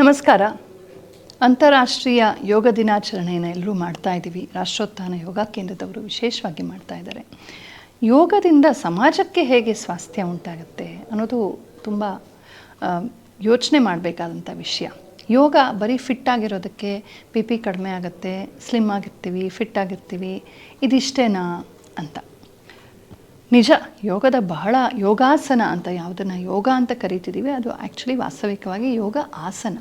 ನಮಸ್ಕಾರ. ಅಂತಾರಾಷ್ಟ್ರೀಯ ಯೋಗ ದಿನಾಚರಣೆಯನ್ನು ಎಲ್ಲರೂ ಮಾಡ್ತಾ ಇದ್ದೀವಿ. ರಾಷ್ಟ್ರೋತ್ಥಾನ ಯೋಗ ಕೇಂದ್ರದವರು ವಿಶೇಷವಾಗಿ ಮಾಡ್ತಾ ಇದ್ದಾರೆ. ಯೋಗದಿಂದ ಸಮಾಜಕ್ಕೆ ಹೇಗೆ ಸ್ವಾಸ್ಥ್ಯ ಉಂಟಾಗುತ್ತೆ ಅನ್ನೋದು ತುಂಬ ಯೋಚನೆ ಮಾಡಬೇಕಾದಂಥ ವಿಷಯ. ಯೋಗ ಬರೀ ಫಿಟ್ ಆಗಿರೋದಕ್ಕೆ ಬಿ ಪಿ ಕಡಿಮೆ ಆಗುತ್ತೆ, ಸ್ಲಿಮ್ ಆಗಿರ್ತೀವಿ, ಫಿಟ್ ಆಗಿರ್ತೀವಿ, ಇದಿಷ್ಟೇನಾ ಅಂತ. ನಿಜ, ಯೋಗದ ಬಹಳ ಯೋಗಾಸನ ಅಂತ ಯಾವುದನ್ನು ಯೋಗ ಅಂತ ಕರಿತಿದ್ದೀವಿ ಅದು ಆ್ಯಕ್ಚುಲಿ ವಾಸ್ತವಿಕವಾಗಿ ಯೋಗ ಆಸನ.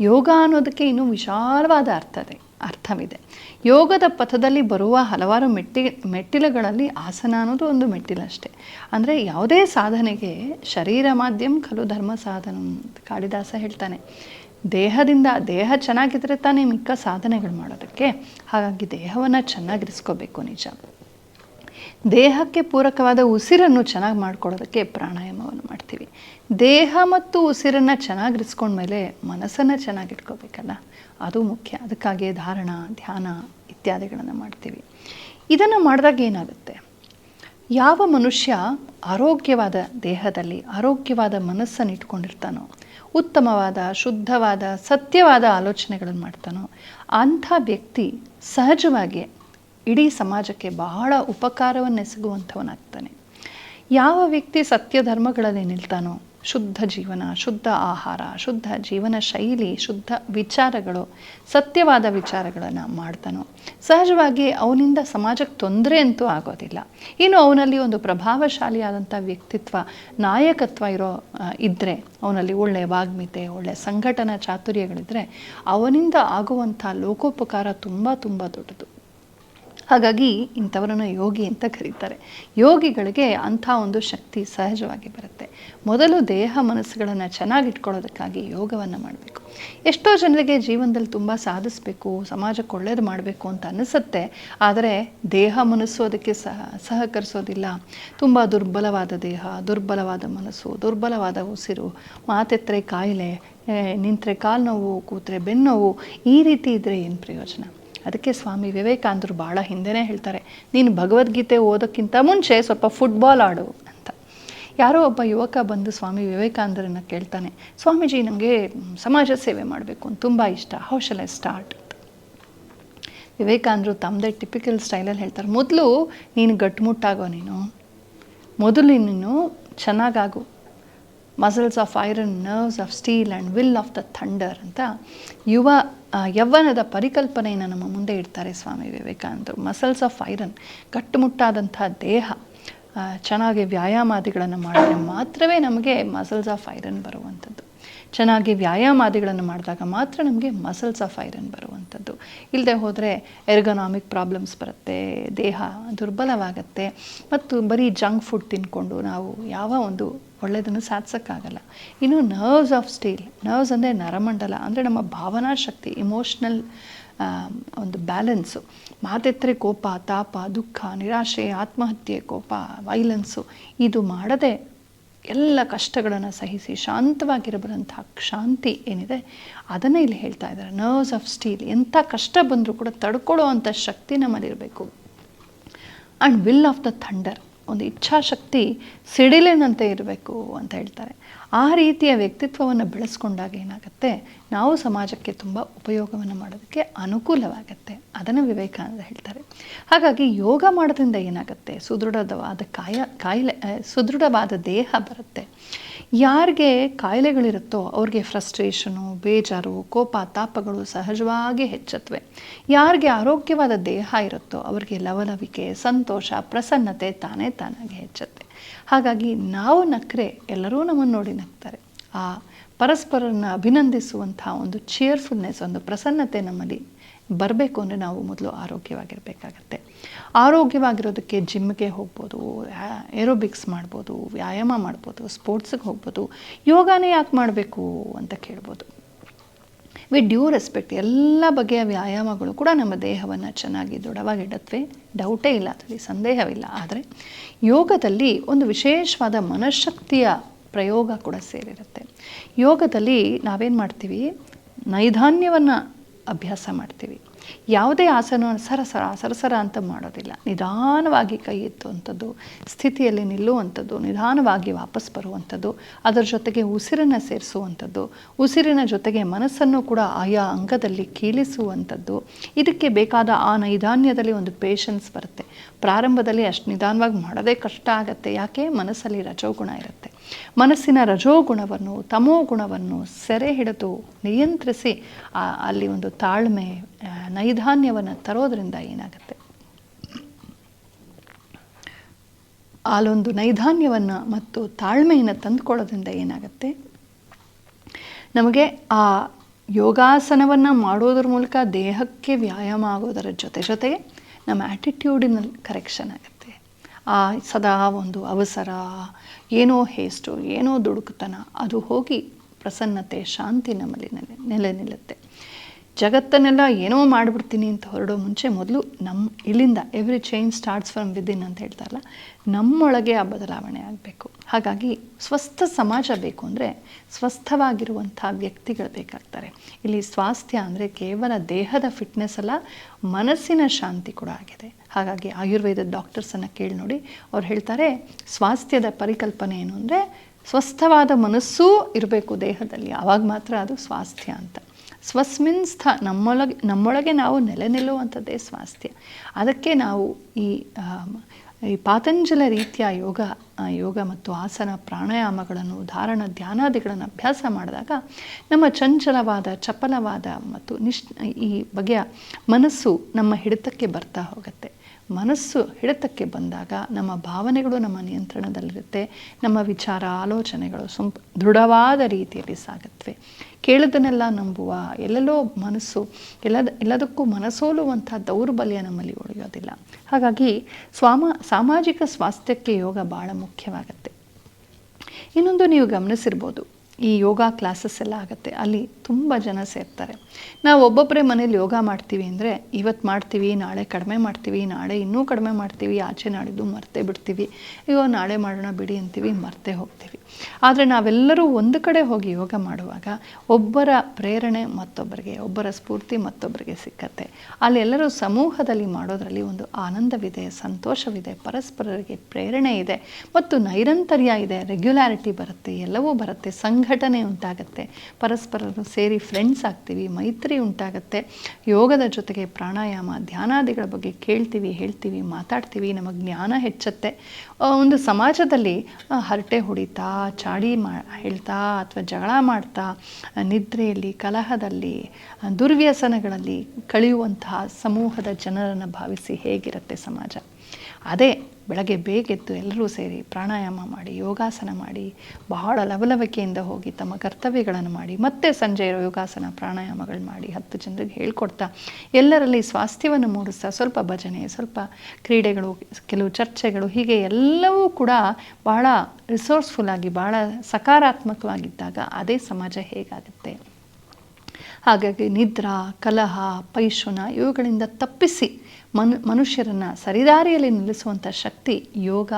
ಯೋಗ ಅನ್ನೋದಕ್ಕೆ ಇನ್ನೂ ವಿಶಾಲವಾದ ಅರ್ಥ ಇದೆ, ಅರ್ಥವಿದೆ. ಯೋಗದ ಪಥದಲ್ಲಿ ಬರುವ ಹಲವಾರು ಮೆಟ್ಟಿ, ಮೆಟ್ಟಿಲುಗಳಲ್ಲಿ ಆಸನ ಅನ್ನೋದು ಒಂದು ಮೆಟ್ಟಿಲಷ್ಟೇ ಅಂದರೆ ಯಾವುದೇ ಸಾಧನೆಗೆ ಶರೀರ ಮಾಧ್ಯಮ ಕಲು ಧರ್ಮ ಸಾಧನ ಕಾಳಿದಾಸ ಹೇಳ್ತಾನೆ. ದೇಹದಿಂದ, ದೇಹ ಚೆನ್ನಾಗಿದ್ರೆ ತಾನೇ ಮಿಕ್ಕ ಸಾಧನೆಗಳು ಮಾಡೋದಕ್ಕೆ. ಹಾಗಾಗಿ ದೇಹವನ್ನು ಚೆನ್ನಾಗಿರಿಸ್ಕೋಬೇಕು ನಿಜ. ದೇಹಕ್ಕೆ ಪೂರಕವಾದ ಉಸಿರನ್ನು ಚೆನ್ನಾಗಿ ಮಾಡ್ಕೊಳ್ಳೋದಕ್ಕೆ ಪ್ರಾಣಾಯಾಮವನ್ನು ಮಾಡ್ತೀವಿ. ದೇಹ ಮತ್ತು ಉಸಿರನ್ನು ಚೆನ್ನಾಗಿರಿಸ್ಕೊಂಡ್ಮೇಲೆ ಮನಸ್ಸನ್ನು ಚೆನ್ನಾಗಿಟ್ಕೋಬೇಕಲ್ಲ ಅದು ಮುಖ್ಯ. ಅದಕ್ಕಾಗಿ ಧಾರಣ, ಧ್ಯಾನ ಇತ್ಯಾದಿಗಳನ್ನು ಮಾಡ್ತೀವಿ. ಇದನ್ನು ಮಾಡಿದಾಗ ಏನಾಗುತ್ತೆ? ಯಾವ ಮನುಷ್ಯ ಆರೋಗ್ಯವಾದ ದೇಹದಲ್ಲಿ ಆರೋಗ್ಯವಾದ ಮನಸ್ಸನ್ನು ಇಟ್ಕೊಂಡಿರ್ತಾನೋ, ಉತ್ತಮವಾದ, ಶುದ್ಧವಾದ, ಸತ್ಯವಾದ ಆಲೋಚನೆಗಳನ್ನು ಮಾಡ್ತಾನೋ, ಅಂಥ ವ್ಯಕ್ತಿ ಸಹಜವಾಗಿ ಇಡೀ ಸಮಾಜಕ್ಕೆ ಬಹಳ ಉಪಕಾರವನ್ನೆಸಗುವಂಥವನಾಗ್ತಾನೆ. ಯಾವ ವ್ಯಕ್ತಿ ಸತ್ಯ ಧರ್ಮಗಳಲ್ಲಿ ನಿಲ್ತಾನೋ, ಶುದ್ಧ ಜೀವನ, ಶುದ್ಧ ಆಹಾರ, ಶುದ್ಧ ಜೀವನ ಶೈಲಿ, ಶುದ್ಧ ವಿಚಾರಗಳು, ಸತ್ಯವಾದ ವಿಚಾರಗಳನ್ನು ಮಾಡ್ತಾನೋ, ಸಹಜವಾಗಿ ಅವನಿಂದ ಸಮಾಜಕ್ಕೆ ತೊಂದರೆ ಅಂತೂ ಆಗೋದಿಲ್ಲ. ಇನ್ನು ಅವನಲ್ಲಿ ಒಂದು ಪ್ರಭಾವಶಾಲಿಯಾದಂಥ ವ್ಯಕ್ತಿತ್ವ, ನಾಯಕತ್ವ ಇರೋ ಇದ್ದರೆ ಅವನಲ್ಲಿ ಒಳ್ಳೆಯ ವಾಗ್ಮಿತೆ ಒಳ್ಳೆಯ ಸಂಘಟನಾ ಚಾತುರ್ಯಗಳಿದ್ದರೆ ಅವನಿಂದ ಆಗುವಂಥ ಲೋಕೋಪಕಾರ ತುಂಬ ತುಂಬ ದೊಡ್ಡದು. ಹಾಗಾಗಿ ಇಂಥವರನ್ನು ಯೋಗಿ ಅಂತ ಕರೀತಾರೆ. ಯೋಗಿಗಳಿಗೆ ಅಂಥ ಒಂದು ಶಕ್ತಿ ಸಹಜವಾಗಿ ಬರುತ್ತೆ. ಮೊದಲು ದೇಹ ಮನಸ್ಸುಗಳನ್ನು ಚೆನ್ನಾಗಿಟ್ಕೊಳ್ಳೋದಕ್ಕಾಗಿ ಯೋಗವನ್ನು ಮಾಡಬೇಕು. ಎಷ್ಟೋ ಜನರಿಗೆ ಜೀವನದಲ್ಲಿ ತುಂಬ ಸಾಧಿಸಬೇಕು, ಸಮಾಜಕ್ಕೆ ಒಳ್ಳೇದು ಮಾಡಬೇಕು ಅಂತ ಅನಿಸುತ್ತೆ. ಆದರೆ ದೇಹ ಮನಸ್ಸು ಅದಕ್ಕೆ ಸಹ ಸಹಕರಿಸೋದಿಲ್ಲ. ತುಂಬ ದುರ್ಬಲವಾದ ದೇಹ, ದುರ್ಬಲವಾದ ಮನಸ್ಸು, ದುರ್ಬಲವಾದ ಉಸಿರು ಮಾತೆತ್ತರೆ ಕಾಯಿಲೆ ನಿಂತರೆ ಕಾಲು ನೋವು ಕೂತ್ರೆ ಬೆನ್ನೋವು ಈ ರೀತಿ ಇದ್ದರೆ ಏನು ಪ್ರಯೋಜನ? ಅದಕ್ಕೆ ಸ್ವಾಮಿ ವಿವೇಕಾನಂದರು ಭಾಳ ಹಿಂದೆನೇ ಹೇಳ್ತಾರೆ, ನೀನು ಭಗವದ್ಗೀತೆ ಓದೋಕ್ಕಿಂತ ಮುಂಚೆ ಸ್ವಲ್ಪ ಫುಟ್ಬಾಲ್ ಆಡು ಅಂತ. ಯಾರೋ ಒಬ್ಬ ಯುವಕ ಬಂದು ಸ್ವಾಮಿ ವಿವೇಕಾನಂದರನ್ನು ಕೇಳ್ತಾನೆ, ಸ್ವಾಮೀಜಿ ನನಗೆ ಸಮಾಜ ಸೇವೆ ಮಾಡಬೇಕು ಅಂತ ತುಂಬ ಇಷ್ಟ ಹೌಶಲ ಸ್ಟಾರ್ಟ್ ವಿವೇಕಾನಂದರು ತಮ್ಮದೇ ಟಿಪಿಕಲ್ ಸ್ಟೈಲಲ್ಲಿ ಹೇಳ್ತಾರೆ, ಮೊದಲು ನೀನು ಗಟ್ಟುಮುಟ್ಟಾಗೋ ನೀನು, ಮೊದಲು ನೀನು ಚೆನ್ನಾಗಾಗು muscles of iron nerves of steel and will of the thunder ಅಂತ ಯುವ ಯೌವನದ ಪರಿಕಲ್ಪನೆಯನ್ನು ನಮ್ಮ ಮುಂದೆ ಇಡ್ತಾರೆ ಸ್ವಾಮಿ ವಿವೇಕಾನಂದರು. ಮಸಲ್ಸ್ ಆಫ್ ಐರನ್ ಕಟ್ಟುಮುಟ್ಟಾದಂಥ ದೇಹ ಚೆನ್ನಾಗಿ ವ್ಯಾಯಾಮಾದಿಗಳನ್ನು ಮಾಡಿದ್ರೆ ಮಾತ್ರವೇ ನಮಗೆ ಮಸಲ್ಸ್ ಆಫ್ ಐರನ್ ಬರುವಂಥದ್ದು. ಚೆನ್ನಾಗಿ ವ್ಯಾಯಾಮಾದಿಗಳನ್ನು ಮಾಡಿದಾಗ ಮಾತ್ರ ನಮಗೆ ಮಸಲ್ಸ್ ಆಫ್ ಐರನ್ ಬರುವಂಥದ್ದು. ಇಲ್ಲದೆ ಹೋದರೆ ಎರ್ಗನಾಮಿಕ್ ಪ್ರಾಬ್ಲಮ್ಸ್ ಬರುತ್ತೆ, ದೇಹ ದುರ್ಬಲವಾಗುತ್ತೆ. ಮತ್ತು ಬರೀ ಜಂಕ್ ಫುಡ್ ತಿನ್ಕೊಂಡು ನಾವು ಯಾವ ಒಂದು ಒಳ್ಳೆಯದನ್ನು ಸಾಧಿಸೋಕ್ಕಾಗಲ್ಲ. ಇನ್ನು ನರ್ವ್ಸ್ ಆಫ್ ಸ್ಟೀಲ್ ನರ್ವ್ಸ್ ಅಂದರೆ ನರಮಂಡಲ, ಅಂದರೆ ನಮ್ಮ ಭಾವನಾ ಶಕ್ತಿ ಇಮೋಷ್ನಲ್ ಒಂದು ಬ್ಯಾಲೆನ್ಸು ಮಾತೆತ್ತರೆ ಕೋಪ, ತಾಪ, ದುಃಖ, ನಿರಾಶೆ, ಆತ್ಮಹತ್ಯೆ, ಕೋಪ ವೈಲೆನ್ಸು ಇದು ಮಾಡದೆ ಎಲ್ಲ ಕಷ್ಟಗಳನ್ನು ಸಹಿಸಿ ಶಾಂತವಾಗಿರಬರಂಥ ಶಾಂತಿ ಏನಿದೆ, ಅದನ್ನೇ ಇಲ್ಲಿ ಹೇಳ್ತಾ ಇದ್ದಾರೆ. ನರ್ವ್ಸ್ ಆಫ್ ಸ್ಟೀಲ್ ಎಂಥ ಕಷ್ಟ ಬಂದರೂ ಕೂಡ ತಡ್ಕೊಳ್ಳೋ ಅಂಥ ಶಕ್ತಿ ನಮ್ಮಲ್ಲಿರಬೇಕು. And will of the thunder ಒಂದು ಇಚ್ಛಾಶಕ್ತಿ ಸಿಡಿಲಿನಂತೆ ಇರಬೇಕು ಅಂತ ಹೇಳ್ತಾರೆ. ಆ ರೀತಿಯ ವ್ಯಕ್ತಿತ್ವವನ್ನು ಬೆಳೆಸ್ಕೊಂಡಾಗ ಏನಾಗುತ್ತೆ? ನಾವು ಸಮಾಜಕ್ಕೆ ತುಂಬ ಉಪಯೋಗವನ್ನು ಮಾಡೋದಕ್ಕೆ ಅನುಕೂಲವಾಗುತ್ತೆ. ಅದನ್ನು ವಿವೇಕಾನಂದ ಹೇಳ್ತಾರೆ. ಹಾಗಾಗಿ ಯೋಗ ಮಾಡೋದ್ರಿಂದ ಏನಾಗುತ್ತೆ? ಸುದೃಢವಾದ ಕಾಯ, ಕಾಯಿಲೆ, ಸುದೃಢವಾದ ದೇಹ ಬರುತ್ತೆ. ಯಾರಿಗೆ ಕಾಯಿಲೆಗಳಿರುತ್ತೋ ಅವ್ರಿಗೆ ಫ್ರಸ್ಟ್ರೇಷನು, ಬೇಜಾರು, ಕೋಪ, ತಾಪಗಳು ಸಹಜವಾಗಿ ಹೆಚ್ಚತ್ವೆ ಯಾರಿಗೆ ಆರೋಗ್ಯವಾದ ದೇಹ ಇರುತ್ತೋ ಅವ್ರಿಗೆ ಲವಲವಿಕೆ, ಸಂತೋಷ, ಪ್ರಸನ್ನತೆ ತಾನೇ ತಾನಾಗಿ ಹೆಚ್ಚುತ್ತೆ. ಹಾಗಾಗಿ ನಾವು ನಕ್ಕರೆ ಎಲ್ಲರೂ ನಮ್ಮನ್ನು ನೋಡಿ ನಗ್ತಾರೆ. ಆ ಪರಸ್ಪರನ ಅಭಿನಂದಿಸುವಂಥ ಒಂದು ಚೇರ್ಫುಲ್ನೆಸ್ ಒಂದು ಪ್ರಸನ್ನತೆ ನಮ್ಮಲ್ಲಿ ಬರಬೇಕು ಅಂದರೆ ನಾವು ಮೊದಲು ಆರೋಗ್ಯವಾಗಿರಬೇಕಾಗತ್ತೆ. ಆರೋಗ್ಯವಾಗಿರೋದಕ್ಕೆ ಜಿಮ್ಗೆ ಹೋಗ್ಬೋದು ಏರೋಬಿಕ್ಸ್ ಮಾಡ್ಬೋದು, ವ್ಯಾಯಾಮ ಮಾಡ್ಬೋದು ಸ್ಪೋರ್ಟ್ಸ್ಗೆ ಹೋಗ್ಬೋದು, ಯೋಗನೇ ಯಾಕೆ ಮಾಡಬೇಕು ಅಂತ ಕೇಳ್ಬೋದು. ವಿ ಡ್ಯೂ ರೆಸ್ಪೆಕ್ಟ್ ಎಲ್ಲ ಬಗೆಯ ವ್ಯಾಯಾಮಗಳು ಕೂಡ ನಮ್ಮ ದೇಹವನ್ನು ಚೆನ್ನಾಗಿ ದೃಢವಾಗಿಡತ್ವೆ ಡೌಟೇ ಇಲ್ಲ, ಅದರಲ್ಲಿ ಸಂದೇಹವಿಲ್ಲ. ಆದರೆ ಯೋಗದಲ್ಲಿ ಒಂದು ವಿಶೇಷವಾದ ಮನಃಶಕ್ತಿಯ ಪ್ರಯೋಗ ಕೂಡ ಸೇರಿರುತ್ತೆ. ಯೋಗದಲ್ಲಿ ನಾವೇನು ಮಾಡ್ತೀವಿ? ನೈಧಾನ್ಯವನ್ನು ಅಭ್ಯಾಸ ಮಾಡ್ತೀವಿ. ಯಾವುದೇ ಆಸನ ಸರಸರ ಸರಸರ ಅಂತ ಮಾಡೋದಿಲ್ಲ. ನಿಧಾನವಾಗಿ ಕೈ ಎತ್ತುವಂಥದ್ದು, ಸ್ಥಿತಿಯಲ್ಲಿ ನಿಲ್ಲುವಂಥದ್ದು, ನಿಧಾನವಾಗಿ ವಾಪಸ್ ಬರುವಂಥದ್ದು, ಅದರ ಜೊತೆಗೆ ಉಸಿರನ್ನು ಸೇರಿಸುವಂಥದ್ದು, ಉಸಿರಿನ ಜೊತೆಗೆ ಮನಸ್ಸನ್ನು ಕೂಡ ಆಯಾ ಅಂಗದಲ್ಲಿ ಕೀಳಿಸುವಂಥದ್ದು ಇದಕ್ಕೆ ಬೇಕಾದ ಆ ನೈದಾನ್ಯದಲ್ಲಿ ಒಂದು ಪೇಷನ್ಸ್ ಬರುತ್ತೆ. ಪ್ರಾರಂಭದಲ್ಲಿ ಅಷ್ಟು ನಿಧಾನವಾಗಿ ಮಾಡೋದೇ ಕಷ್ಟ ಆಗುತ್ತೆ. ಯಾಕೆ? ಮನಸ್ಸಲ್ಲಿ ರಜೋಗುಣ ಇರುತ್ತೆ. ಮನಸ್ಸಿನ ರಜೋಗುಣವನ್ನು ತಮೋ ಗುಣವನ್ನು ಸೆರೆ ಹಿಡಿದು ನಿಯಂತ್ರಿಸಿ ಅಲ್ಲಿ ಒಂದು ತಾಳ್ಮೆ ನೈಧಾನ್ಯವನ್ನು ತರೋದ್ರಿಂದ ಏನಾಗುತ್ತೆ? ಅಲ್ಲೊಂದು ನೈಧಾನ್ಯವನ್ನು ಮತ್ತು ತಾಳ್ಮೆಯನ್ನು ತಂದುಕೊಳ್ಳೋದ್ರಿಂದ ಏನಾಗುತ್ತೆ? ನಮಗೆ ಆ ಯೋಗಾಸನವನ್ನು ಮಾಡೋದ್ರ ಮೂಲಕ ದೇಹಕ್ಕೆ ವ್ಯಾಯಾಮ ಆಗೋದರ ಜೊತೆ ಜೊತೆಗೆ ನಮ್ಮ ಆ್ಯಟಿಟ್ಯೂಡಿನಲ್ಲಿ ಕರೆಕ್ಷನ್ ಆಗುತ್ತೆ. ಸದಾ ಒಂದು ಅವಸರ, ಏನೋ ಹೇಸ್ಟು, ಏನೋ ದುಡುಕುತನ, ಅದು ಹೋಗಿ ಪ್ರಸನ್ನತೆ, ಶಾಂತಿ ನಮ್ಮಲ್ಲಿ ನೆಲೆ ನೆಲೆ ನಿಲ್ಲುತ್ತೆ. ಜಗತ್ತನ್ನೆಲ್ಲ ಏನೋ ಮಾಡಿಬಿಡ್ತೀನಿ ಅಂತ ಹೊರಡೋ ಮುಂಚೆ ಮೊದಲು ನಮ್ಮ ಇಲ್ಲಿಂದ every change starts from within ಅಂತ ಹೇಳ್ತಾರಲ್ಲ, ನಮ್ಮೊಳಗೆ ಆ ಬದಲಾವಣೆ ಆಗಬೇಕು. ಹಾಗಾಗಿ ಸ್ವಸ್ಥ ಸಮಾಜ ಬೇಕು ಅಂದರೆ ಸ್ವಸ್ಥವಾಗಿರುವಂಥ ವ್ಯಕ್ತಿಗಳು ಬೇಕಾಗ್ತಾರೆ. ಇಲ್ಲಿ ಸ್ವಾಸ್ಥ್ಯ ಅಂದರೆ ಕೇವಲ ದೇಹದ ಫಿಟ್ನೆಸ್ ಅಲ್ಲ, ಮನಸ್ಸಿನ ಶಾಂತಿ ಕೂಡ ಆಗಿದೆ. ಹಾಗಾಗಿ ಆಯುರ್ವೇದದ ಡಾಕ್ಟರ್ಸನ್ನು ಕೇಳಿ ನೋಡಿ, ಅವ್ರು ಹೇಳ್ತಾರೆ, ಸ್ವಾಸ್ಥ್ಯದ ಪರಿಕಲ್ಪನೆ ಏನು ಅಂದರೆ ಸ್ವಸ್ಥವಾದ ಮನಸ್ಸೂ ಇರಬೇಕು ದೇಹದಲ್ಲಿ ಆವಾಗ ಮಾತ್ರ ಅದು ಸ್ವಾಸ್ಥ್ಯ ಅಂತ. ಸ್ವಸ್ಮಿನ್ ಸ್ಥ, ನಮ್ಮೊಳಗೆ ನಮ್ಮೊಳಗೆ ನಾವು ನೆಲೆ ನಿಲ್ಲುವಂಥದ್ದೇ ಸ್ವಾಸ್ಥ್ಯ. ಅದಕ್ಕೆ ನಾವು ಈ ಈ ಪಾತಂಜಲ ರೀತಿಯ ಯೋಗ ಯೋಗ ಮತ್ತು ಆಸನ ಪ್ರಾಣಾಯಾಮಗಳನ್ನು, ಧಾರಣ, ಧ್ಯಾನಾದಿಗಳನ್ನು ಅಭ್ಯಾಸ ಮಾಡಿದಾಗ ನಮ್ಮ ಚಂಚಲವಾದ, ಚಪಲವಾದ ಮತ್ತು ನಿಶ್ ಈ ಬಗೆಯ ಮನಸ್ಸು ನಮ್ಮ ಹಿಡಿತಕ್ಕೆ ಬರ್ತಾ ಹೋಗುತ್ತೆ. ಮನಸ್ಸು ಹಿಡಿತಕ್ಕೆ ಬಂದಾಗ ನಮ್ಮ ಭಾವನೆಗಳು ನಮ್ಮ ನಿಯಂತ್ರಣದಲ್ಲಿರುತ್ತೆ, ನಮ್ಮ ವಿಚಾರ, ಆಲೋಚನೆಗಳು ಸುಂಪ್ ದೃಢವಾದ ರೀತಿಯಲ್ಲಿ ಸಾಗುತ್ತವೆ ಕೇಳದನ್ನೆಲ್ಲ ನಂಬುವ ಎಲ್ಲೆಲ್ಲೋ ಮನಸ್ಸು ಎಲ್ಲದ ಎಲ್ಲದಕ್ಕೂ ಮನಸ್ಸೋಲುವಂಥ ದೌರ್ಬಲ್ಯ ನಮ್ಮಲ್ಲಿ ಉಳಿಯೋದಿಲ್ಲ. ಹಾಗಾಗಿ ಸ್ವಾಮ ಸಾಮಾಜಿಕ ಸ್ವಾಸ್ಥ್ಯಕ್ಕೆ ಯೋಗ ಭಾಳ ಮುಖ್ಯವಾಗುತ್ತೆ. ಇನ್ನೊಂದು ನೀವು ಗಮನಿಸಿರ್ಬೋದು. ಈ ಯೋಗ ಕ್ಲಾಸಸ್ ಎಲ್ಲ ಆಗುತ್ತೆ. ಅಲ್ಲಿ ತುಂಬ ಜನ ಸೇರ್ತಾರೆ. ನಾವು ಒಬ್ಬೊಬ್ಬರೇ ಮನೇಲಿ ಯೋಗ ಮಾಡ್ತೀವಿ ಅಂದರೆ ಇವತ್ತು ಮಾಡ್ತೀವಿ, ನಾಳೆ ಕಡಿಮೆ ಮಾಡ್ತೀವಿ, ನಾಳೆ ಇನ್ನೂ ಕಡಿಮೆ ಮಾಡ್ತೀವಿ, ಆಚೆ ನಾಡಿದ್ದು ಮರ್ತೇ ಬಿಡ್ತೀವಿ. ಅಯ್ಯೋ, ನಾಳೆ ಮಾಡೋಣ ಬಿಡಿ ಅಂತೀವಿ, ಮರ್ತೇ ಹೋಗ್ತೀವಿ. ಆದರೆ ನಾವೆಲ್ಲರೂ ಒಂದು ಕಡೆ ಹೋಗಿ ಯೋಗ ಮಾಡುವಾಗ ಒಬ್ಬರ ಪ್ರೇರಣೆ ಮತ್ತೊಬ್ಬರಿಗೆ, ಒಬ್ಬರ ಸ್ಫೂರ್ತಿ ಮತ್ತೊಬ್ಬರಿಗೆ ಸಿಕ್ಕತ್ತೆ. ಅಲ್ಲಿ ಎಲ್ಲರೂ ಸಮೂಹದಲ್ಲಿ ಮಾಡೋದರಲ್ಲಿ ಒಂದು ಆನಂದವಿದೆ, ಸಂತೋಷವಿದೆ, ಪರಸ್ಪರರಿಗೆ ಪ್ರೇರಣೆ ಇದೆ. ಮತ್ತು ನೈರಂತರ್ಯ ಇದೆ, ರೆಗ್ಯುಲಾರಿಟಿ ಬರುತ್ತೆ, ಎಲ್ಲವೂ ಬರುತ್ತೆ ಸಂಘಟನೆ ಉಂಟಾಗುತ್ತೆ. ಪರಸ್ಪರರು ಸೇರಿ ಫ್ರೆಂಡ್ಸ್ ಆಗ್ತೀವಿ, ಮೈತ್ರಿ ಉಂಟಾಗುತ್ತೆ. ಯೋಗದ ಜೊತೆಗೆ ಪ್ರಾಣಾಯಾಮ, ಧ್ಯಾನಾದಿಗಳ ಬಗ್ಗೆ ಕೇಳ್ತೀವಿ, ಹೇಳ್ತೀವಿ, ಮಾತಾಡ್ತೀವಿ ನಮ್ಮ ಜ್ಞಾನ ಹೆಚ್ಚುತ್ತೆ. ಒಂದು ಸಮಾಜದಲ್ಲಿ ಹರಟೆ ಹೊಡಿತಾ, ಚಾಡಿ ಮಾ, ಹೇಳ್ತಾ ಅಥವಾ ಜಗಳ ಮಾಡ್ತಾ ನಿದ್ರೆಯಲ್ಲಿ, ಕಲಹದಲ್ಲಿ ದುರ್ವ್ಯಸನಗಳಲ್ಲಿ ಕಳೆಯುವಂತಹ ಸಮೂಹದ ಜನರನ್ನು ಭಾವಿಸಿ ಹೇಗಿರುತ್ತೆ ಸಮಾಜ? ಅದೇ ಬೆಳಗ್ಗೆ ಬೇಗೆದ್ದು ಎಲ್ಲರೂ ಸೇರಿ ಪ್ರಾಣಾಯಾಮ ಮಾಡಿ, ಯೋಗಾಸನ ಮಾಡಿ, ಬಹಳ ಲವಲವಿಕೆಯಿಂದ ಹೋಗಿ ತಮ್ಮ ಕರ್ತವ್ಯಗಳನ್ನು ಮಾಡಿ, ಮತ್ತೆ ಸಂಜೆ ಯೋಗಾಸನ ಪ್ರಾಣಾಯಾಮಗಳು ಮಾಡಿ ಹತ್ತು ಜನರಿಗೆ ಹೇಳ್ಕೊಡ್ತಾ, ಎಲ್ಲರಲ್ಲಿ ಸ್ವಾಸ್ಥ್ಯವನ್ನು ಮೂಡಿಸ್ತಾ, ಸ್ವಲ್ಪ ಭಜನೆ, ಸ್ವಲ್ಪ ಕ್ರೀಡೆಗಳು, ಕೆಲವು ಚರ್ಚೆಗಳು, ಹೀಗೆ ಎಲ್ಲವೂ ಕೂಡ ಬಹಳ ರಿಸೋರ್ಸ್ಫುಲ್ ಆಗಿ, ಬಹಳ ಸಕಾರಾತ್ಮಕವಾಗಿದ್ದಾಗ ಅದೇ ಸಮಾಜ ಹೇಗಾಗುತ್ತೆ? ಹಾಗಾಗಿ ನಿದ್ರಾ, ಕಲಹ, ಪೈಶುನ ಇವುಗಳಿಂದ ತಪ್ಪಿಸಿ ಮನು, ಮನುಷ್ಯರನ್ನು ಸರಿದಾರಿಯಲ್ಲಿ ನಿಲ್ಲಿಸುವಂಥ ಶಕ್ತಿ ಯೋಗ,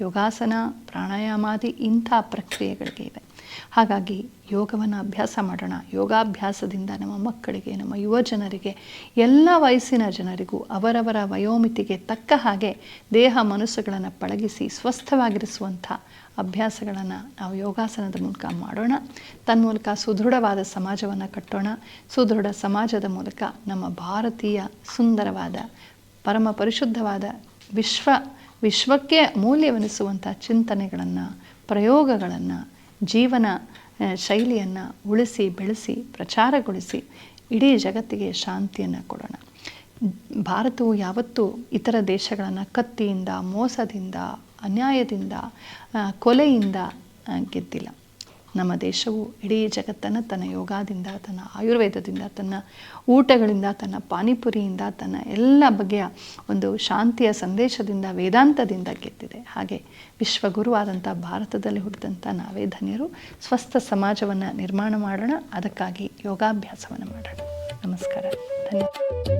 ಯೋಗಾಸನ, ಪ್ರಾಣಾಯಾಮಾದಿ ಇಂಥ ಪ್ರಕ್ರಿಯೆಗಳಿಗೆ ಇವೆ ಹಾಗಾಗಿ ಯೋಗವನ್ನು ಅಭ್ಯಾಸ ಮಾಡೋಣ. ಯೋಗಾಭ್ಯಾಸದಿಂದ ನಮ್ಮ ಮಕ್ಕಳಿಗೆ, ನಮ್ಮ ಯುವ ಜನರಿಗೆ ಎಲ್ಲ ವಯಸ್ಸಿನ ಜನರಿಗೂ, ಅವರವರ ವಯೋಮಿತಿಗೆ ತಕ್ಕ ಹಾಗೆ ದೇಹ ಮನಸ್ಸುಗಳನ್ನು ಪಳಗಿಸಿ ಸ್ವಸ್ಥವಾಗಿರಿಸುವಂಥ ಅಭ್ಯಾಸಗಳನ್ನು ನಾವು ಯೋಗಾಸನದ ಮೂಲಕ ಮಾಡೋಣ. ತನ್ಮೂಲಕ ಸುದೃಢವಾದ ಸಮಾಜವನ್ನು ಕಟ್ಟೋಣ. ಸುದೃಢ ಸಮಾಜದ ಮೂಲಕ ನಮ್ಮ ಭಾರತೀಯ ಸುಂದರವಾದ ಪರಮ ಪರಿಶುದ್ಧವಾದ ವಿಶ್ವ, ವಿಶ್ವಕ್ಕೆ ಮೌಲ್ಯವೆನಿಸುವಂಥ ಚಿಂತನೆಗಳನ್ನು, ಪ್ರಯೋಗಗಳನ್ನು, ಜೀವನ ಶೈಲಿಯನ್ನು ಉಳಿಸಿ, ಬೆಳೆಸಿ, ಪ್ರಚಾರಗೊಳಿಸಿ ಇಡೀ ಜಗತ್ತಿಗೆ ಶಾಂತಿಯನ್ನು ಕೊಡೋಣ. ಭಾರತವು ಯಾವತ್ತೂ ಇತರ ದೇಶಗಳನ್ನು ಕತ್ತಿಯಿಂದ, ಮೋಸದಿಂದ, ಅನ್ಯಾಯದಿಂದ ಕೊಲೆಯಿಂದ ಗೆದ್ದಿಲ್ಲ. ನಮ್ಮ ದೇಶವು ಇಡೀ ಜಗತ್ತನ್ನು ತನ್ನ ಯೋಗದಿಂದ, ತನ್ನ ಆಯುರ್ವೇದದಿಂದ, ತನ್ನ ಊಟಗಳಿಂದ, ತನ್ನ ಪಾನಿಪುರಿಯಿಂದ, ತನ್ನ ಎಲ್ಲ ಬಗೆಯ ಒಂದು ಶಾಂತಿಯ ಸಂದೇಶದಿಂದ, ವೇದಾಂತದಿಂದ ಗೆದ್ದಿದೆ ಹಾಗೆ ವಿಶ್ವಗುರುವಾದಂಥ ಭಾರತದಲ್ಲಿ ಹುಟ್ಟಿದಂಥ ನಾವೇ ಧನ್ಯರು. ಸ್ವಸ್ಥ ಸಮಾಜವನ್ನು ನಿರ್ಮಾಣ ಮಾಡೋಣ. ಅದಕ್ಕಾಗಿ ಯೋಗಾಭ್ಯಾಸವನ್ನು ಮಾಡೋಣ. ನಮಸ್ಕಾರ. ಧನ್ಯವಾದ.